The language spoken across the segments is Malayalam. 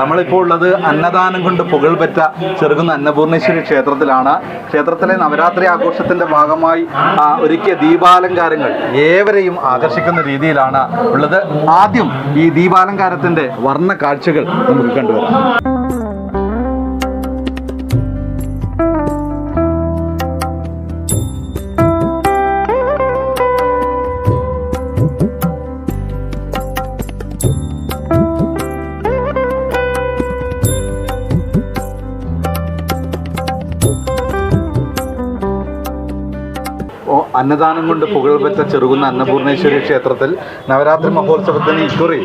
നമ്മളിപ്പോൾ ഉള്ളത് അന്നദാനം കൊണ്ട് പുകൾ പറ്റ ചെറുകുന്ന അന്നപൂർണേശ്വരി ക്ഷേത്രത്തിലാണ്. ക്ഷേത്രത്തിലെ നവരാത്രി ആഘോഷത്തിന്റെ ഭാഗമായി ഒരുക്കിയ ദീപാലങ്കാരങ്ങൾ ഏവരെയും ആകർഷിക്കുന്ന രീതിയിലാണ് ഉള്ളത്. ആദ്യം ഈ ദീപാലങ്കാരത്തിന്റെ വർണ കാഴ്ചകൾ നമുക്ക് കണ്ടുവരാം. അന്നദാനം കൊണ്ട് പുകൾപെറ്റ ചെറുകുന്ന അന്നപൂർണേശ്വരി ക്ഷേത്രത്തിൽ നവരാത്രി മഹോത്സവത്തിന് ഇക്കുറി.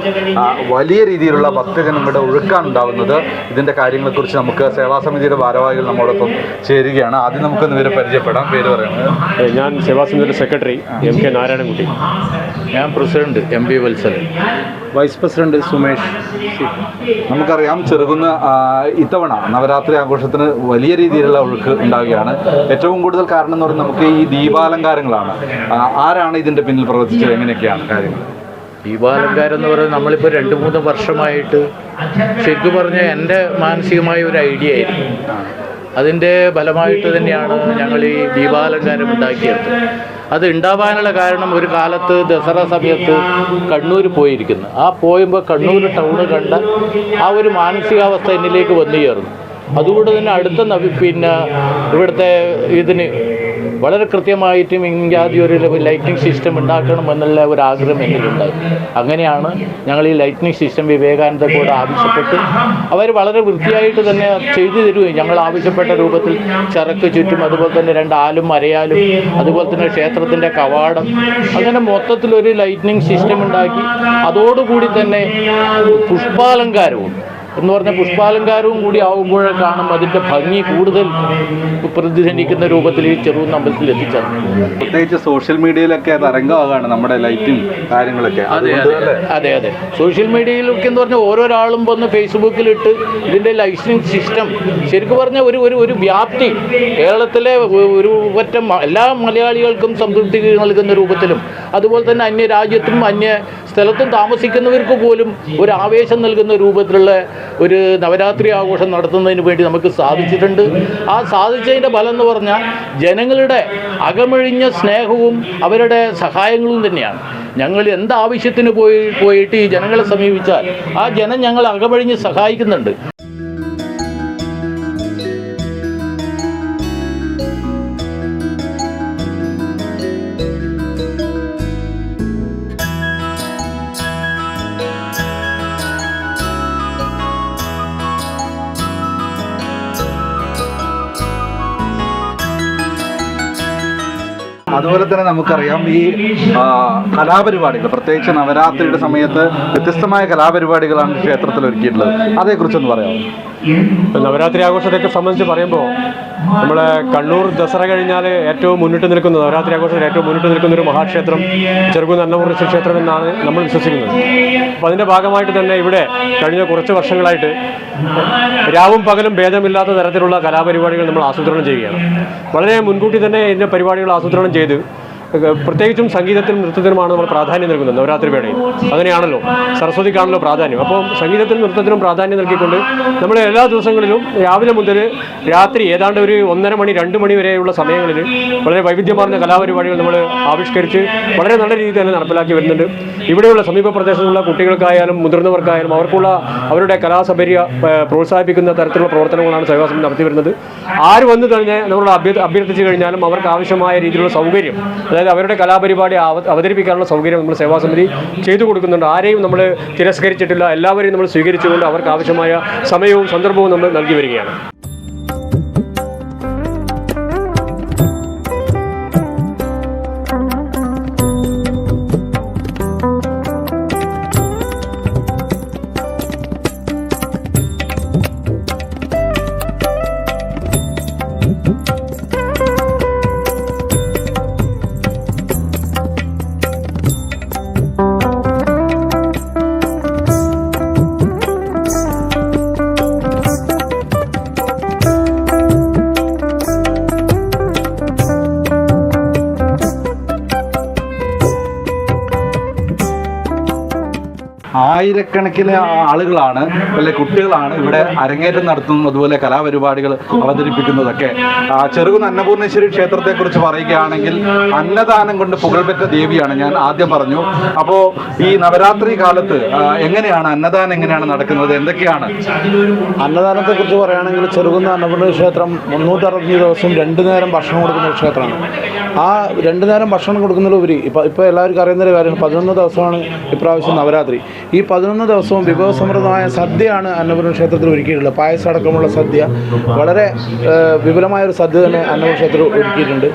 വലിയ രീതിയിലുള്ള ഭക്തജനങ്ങളുടെ ഒഴുക്കാണുണ്ടാകുന്നത് ഇതിന്റെ കാര്യങ്ങളെക്കുറിച്ച് നമുക്ക് സേവാസമിതിയുടെ ഭാരവാഹികൾ നമ്മോടൊപ്പം ചേരുകയാണ്. ആദ്യം നമുക്കൊന്ന് ഇവരെ പരിചയപ്പെടാം. പേര് പറയുന്നത് ഞാൻ സേവാസമിതിയുടെ സെക്രട്ടറി എം കെ നാരായണൻകുട്ടി. ഞാൻ president M P Valsaran vice president Sumesh നമുക്കറിയാം ചെറുകുന്ന ഇത്തവണ നവരാത്രി ആഘോഷത്തിന് വലിയ രീതിയിലുള്ള ഒഴുക്ക് ഉണ്ടാവുകയാണ്. ഏറ്റവും കൂടുതൽ കാരണം എന്ന് പറയുന്നത് നമുക്ക് ഈ ദീപാലങ്കാരങ്ങളാണ് ആ, ആരാണ് ഇതിന്റെ പിന്നിൽ പ്രവർത്തിച്ചത്? എങ്ങനെയൊക്കെയാണ് കാര്യങ്ങൾ? ദീപാലങ്കാരം എന്ന് പറയുന്നത് നമ്മളിപ്പോൾ രണ്ട് മൂന്ന് വർഷമായിട്ട് ശരിക്കും പറഞ്ഞാൽ എന്റെ മാനസികമായ ഒരു ഐഡിയ ആയിരുന്നു. അതിന്റെ ഫലമായിട്ട് തന്നെയാണ് ഞങ്ങൾ ഈ ദീപാലങ്കാരം ഉണ്ടാക്കിയത്. അത് ഉണ്ടാവാനുള്ള കാരണം ഒരു കാലത്ത് ദസറ സമയത്ത് കണ്ണൂർ പോയിരിക്കുന്നു. ആ പോയുമ്പോൾ കണ്ണൂർ ടൗൺ കണ്ട ആ ഒരു മാനസികാവസ്ഥ എന്നിലേക്ക് വന്നു ചേർന്നു. അതുകൊണ്ട് തന്നെ അടുത്ത പിന്നെ ഇവിടുത്തെ ഇതിന് വളരെ കൃത്യമായിട്ടും ഇങ്ങാതി ഒരു ലൈറ്റിംഗ് സിസ്റ്റം ഉണ്ടാക്കണം എന്നുള്ള ഒരു ആഗ്രഹം എന്നിലുണ്ടായി അങ്ങനെയാണ് ഞങ്ങൾ ഈ ലൈറ്റിംഗ് സിസ്റ്റം വിവേകാനന്ദ കൂടെ ആവശ്യപ്പെട്ട് അവർ വളരെ വൃത്തിയായിട്ട് തന്നെ ചെയ്തു തരുകയും ഞങ്ങൾ ആവശ്യപ്പെട്ട രൂപത്തിൽ ചരക്ക് ചുറ്റും അതുപോലെ തന്നെ രണ്ട് ആലും അരയാലും അതുപോലെ തന്നെ ക്ഷേത്രത്തിന്റെ കവാടം അങ്ങനെ മൊത്തത്തിലൊരു ലൈറ്റിനിങ് സിസ്റ്റം ഉണ്ടാക്കി. അതോടുകൂടി തന്നെ പുഷ്പാലങ്കാരവും എന്ന് പറഞ്ഞ പുഷ്പാലങ്കാരവും കൂടി ആവുമ്പോഴേക്കാണ് അതിന്റെ ഭംഗി കൂടുതൽ പ്രതിധ്വനിക്കുന്ന രൂപത്തിൽ ഈ ചെറുകുന്ന അമ്പലത്തിൽ എത്തിച്ചത് പ്രത്യേകിച്ച് സോഷ്യൽ മീഡിയയിലൊക്കെ അത് അരംഗമാകാണ് നമ്മുടെ ലൈറ്റും കാര്യങ്ങളൊക്കെ. അതെ അതെ അതെ അതെ. സോഷ്യൽ മീഡിയയിലൊക്കെ എന്ന് പറഞ്ഞാൽ ഓരോരാളും വന്ന് ഫേസ്ബുക്കിലിട്ട് ഇതിന്റെ ലൈസൻസ് സിസ്റ്റം ശരിക്കും പറഞ്ഞാൽ ഒരു ഒരു ഒരു വ്യാപ്തി. കേരളത്തിലെ ഒരു ഒറ്റ എല്ലാ മലയാളികൾക്കും സംതൃപ്തി നൽകുന്ന രൂപത്തിലും അതുപോലെ തന്നെ അന്യ രാജ്യത്തും അന്യ സ്ഥലത്തും താമസിക്കുന്നവർക്ക് പോലും ഒരു ആവേശം നൽകുന്ന രൂപത്തിലുള്ള ഒരു നവരാത്രി ആഘോഷം നടത്തുന്നതിന് വേണ്ടി നമുക്ക് സാധിച്ചിട്ടുണ്ട്. ആ സാധിച്ചതിന്റെ ഫലം എന്ന് പറഞ്ഞാൽ ജനങ്ങളുടെ അകമഴിഞ്ഞ സ്നേഹവും അവരുടെ സഹായങ്ങളും തന്നെയാണ്. ഞങ്ങൾ എന്താവശ്യത്തിന് പോയി പോയിട്ട് ഈ ജനങ്ങളെ സമീപിച്ചാൽ ആ ജനം ഞങ്ങൾ അകമഴിഞ്ഞ് സഹായിക്കുന്നുണ്ട്. അതുപോലെ തന്നെ നമുക്കറിയാം ഈ കലാപരിപാടികൾ. പ്രത്യേകിച്ച് നവരാത്രിയുടെ സമയത്ത് വ്യത്യസ്തമായ കലാപരിപാടികളാണ് ക്ഷേത്രത്തിൽ ഒരുക്കിയിട്ടുള്ളത്. അതേക്കുറിച്ചൊന്ന് പറയാം നവരാത്രി ആഘോഷത്തെയൊക്കെ സംബന്ധിച്ച് പറയുമ്പോൾ നമ്മുടെ കണ്ണൂർ ദസറ കഴിഞ്ഞാൽ ഏറ്റവും മുന്നിട്ട് നിൽക്കുന്ന നവരാത്രി ആഘോഷത്തിൽ ഏറ്റവും മുന്നിട്ട് നിൽക്കുന്ന ഒരു മഹാക്ഷേത്രം ചെറുകുന്ന അന്നപൂർണേശ്വര ക്ഷേത്രം എന്നാണ് നമ്മൾ വിശ്വസിക്കുന്നത്. അപ്പോൾ അതിന്റെ ഭാഗമായിട്ട് തന്നെ ഇവിടെ കഴിഞ്ഞ കുറച്ച് വർഷങ്ങളായിട്ട് രാവും പകലും ഭേദമില്ലാത്ത തരത്തിലുള്ള കലാപരിപാടികൾ നമ്മൾ ആസൂത്രണം ചെയ്യുകയാണ്. വളരെ മുൻകൂട്ടി തന്നെ ഇതിന്റെ പരിപാടികൾ ആസൂത്രണം ചെയ്ത് പേര് പ്രത്യേകിച്ചും സംഗീതത്തിനും നൃത്തത്തിനുമാണ് നമ്മൾ പ്രാധാന്യം നൽകുന്നത് നവരാത്രി വേളയിൽ. അങ്ങനെയാണല്ലോ സരസ്വതിക്കാണല്ലോ പ്രാധാന്യം. അപ്പോൾ സംഗീതത്തിനും നൃത്തത്തിനും പ്രാധാന്യം നൽകിക്കൊണ്ട് നമ്മൾ എല്ലാ ദിവസങ്ങളിലും രാവിലെ മുതൽ രാത്രി ഏതാണ്ട് ഒരു ഒന്നര മണി രണ്ട് മണി വരെയുള്ള സമയങ്ങളിൽ വളരെ വൈവിധ്യമാർന്ന കലാപരിപാടികൾ നമ്മൾ ആവിഷ്കരിച്ച് വളരെ നല്ല രീതിയിൽ തന്നെ നടപ്പിലാക്കി വരുന്നുണ്ട്. ഇവിടെയുള്ള സമീപ പ്രദേശത്തുള്ള കുട്ടികൾക്കായാലും മുതിർന്നവർക്കായാലും അവർക്കുള്ള അവരുടെ കലാസപര്യ പ്രോത്സാഹിപ്പിക്കുന്ന തരത്തിലുള്ള പ്രവർത്തനങ്ങളാണ് സേവാസമിതി നടത്തി വരുന്നത്. ആര് വന്നു കഴിഞ്ഞാൽ നമ്മളോട് അഭ്യർത്ഥ അഭ്യർത്ഥിച്ചു കഴിഞ്ഞാലും അവർക്ക് ആവശ്യമായ രീതിയിലുള്ള സൗകര്യം അതായത് അവരുടെ കലാപരിപാടി അവതരിപ്പിക്കാനുള്ള സൗകര്യം നമ്മൾ സേവാസമിതി ചെയ്തു കൊടുക്കുന്നുണ്ട്. ആരെയും നമ്മൾ തിരസ്കരിച്ചിട്ടില്ല. എല്ലാവരെയും നമ്മൾ സ്വീകരിച്ചുകൊണ്ട് അവർക്ക് ആവശ്യമായ സമയവും സന്ദർഭവും നമ്മൾ നൽകി വരികയാണ്. ആയിരക്കണക്കിന് ആളുകളാണ് അല്ലെ കുട്ടികളാണ് ഇവിടെ അരങ്ങേറ്റം നടത്തുന്നതും അതുപോലെ കലാപരിപാടികൾ അവതരിപ്പിക്കുന്നതൊക്കെ. ചെറുകുന്ന് അന്നപൂർണേശ്വരി ക്ഷേത്രത്തെക്കുറിച്ച് പറയുകയാണെങ്കിൽ അന്നദാനം കൊണ്ട് പുകൾപെറ്റ ദേവിയാണ് ഞാൻ ആദ്യം പറഞ്ഞു. അപ്പോൾ ഈ നവരാത്രി കാലത്ത് എങ്ങനെയാണ് അന്നദാനം എങ്ങനെയാണ് നടക്കുന്നത്? എന്തൊക്കെയാണ്? അന്നദാനത്തെക്കുറിച്ച് പറയുകയാണെങ്കിൽ ചെറുകുന്ന അന്നപൂർണ ക്ഷേത്രം മുന്നൂറ്ററുപത്തഞ്ച് ദിവസം രണ്ടു നേരം ഭക്ഷണം കൊടുക്കുന്ന ക്ഷേത്രമാണ്. ആ രണ്ടു നേരം ഭക്ഷണം കൊടുക്കുന്നതിലുപരി ഇപ്പം ഇപ്പോൾ എല്ലാവർക്കും അറിയുന്ന ഒരു കാര്യമാണ് പതിനൊന്ന് ദിവസമാണ് ഇപ്രാവശ്യം നവരാത്രി. ഈ പതിനൊന്ന് ദിവസവും വിഭവസമൃദ്ധമായ സദ്യയാണ് അന്നപൂർണ ക്ഷേത്രത്തിൽ ഒരുക്കിയിട്ടുള്ളത്. പായസം അടക്കമുള്ള സദ്യ വളരെ വിപുലമായ ഒരു സദ്യ തന്നെ അന്നപൂർണ ക്ഷേത്രത്തിൽ ഒരുക്കിയിട്ടുണ്ട്.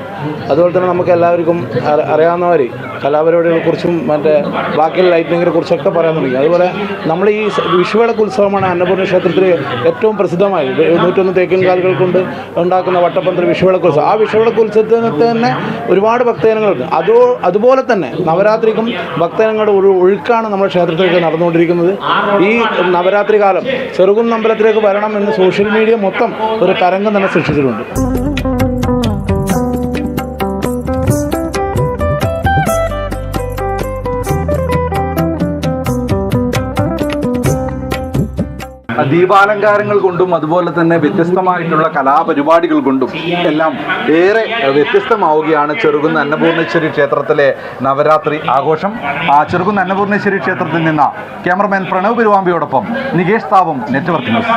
അതുപോലെ തന്നെ നമുക്ക് എല്ലാവർക്കും അറി- അറിയാവുന്നവർ കലാപരിപാടികളെ കുറിച്ചും മറ്റേ ബാക്കിയുള്ള ലൈറ്റിങ്ങിനെ കുറിച്ചൊക്കെ പറയാൻ തുടങ്ങി. അതുപോലെ നമ്മൾ ഈ വിഷുവിളക്ക് ഉത്സവമാണ് അന്നപൂർണ ക്ഷേത്രത്തിൽ ഏറ്റവും പ്രസിദ്ധമായത്. നൂറ്റൊന്ന് തേക്കിൻ കാലുകൾ കൊണ്ട് ഉണ്ടാക്കുന്ന വട്ടപ്പന്തൽ വിഷുവിളക്ക് ഉത്സവം. ആ വിഷുവിളക്ക് ഉത്സവത്തിന് തന്നെ ഒരുപാട് ഭക്തജനങ്ങളുണ്ട്. അതോ അതുപോലെ തന്നെ നവരാത്രിക്കും ഭക്തജനങ്ങളുടെ ഒരു ഒഴുക്കാണ് നമ്മുടെ ക്ഷേത്രത്തിലേക്ക് നടന്നുകൊണ്ടിരിക്കുന്നത്. ഈ നവരാത്രി കാലം ചെറുകുന്നമ്പലത്തിലേക്ക് വരണം എന്ന് സോഷ്യൽ മീഡിയ മൊത്തം ഒരു തരംഗം തന്നെ സൃഷ്ടിച്ചിട്ടുണ്ട്. ദീപാലങ്കാരങ്ങൾ കൊണ്ടും അതുപോലെ തന്നെ വ്യത്യസ്തമായിട്ടുള്ള കലാപരിപാടികൾ കൊണ്ടും എല്ലാം ഏറെ വ്യത്യസ്തമാവുകയാണ് ചെറുകുന്ന അന്നപൂർണേശ്വരി ക്ഷേത്രത്തിലെ നവരാത്രി ആഘോഷം. ആ ചെറുകുന്ന അന്നപൂർണേശ്വരി ക്ഷേത്രത്തിൽ നിന്ന് ക്യാമറമാൻ പ്രണവ് പെരുവാമ്പിയോടൊപ്പം നികേഷ് താപം നെറ്റ്വർക്ക് ന്യൂസ്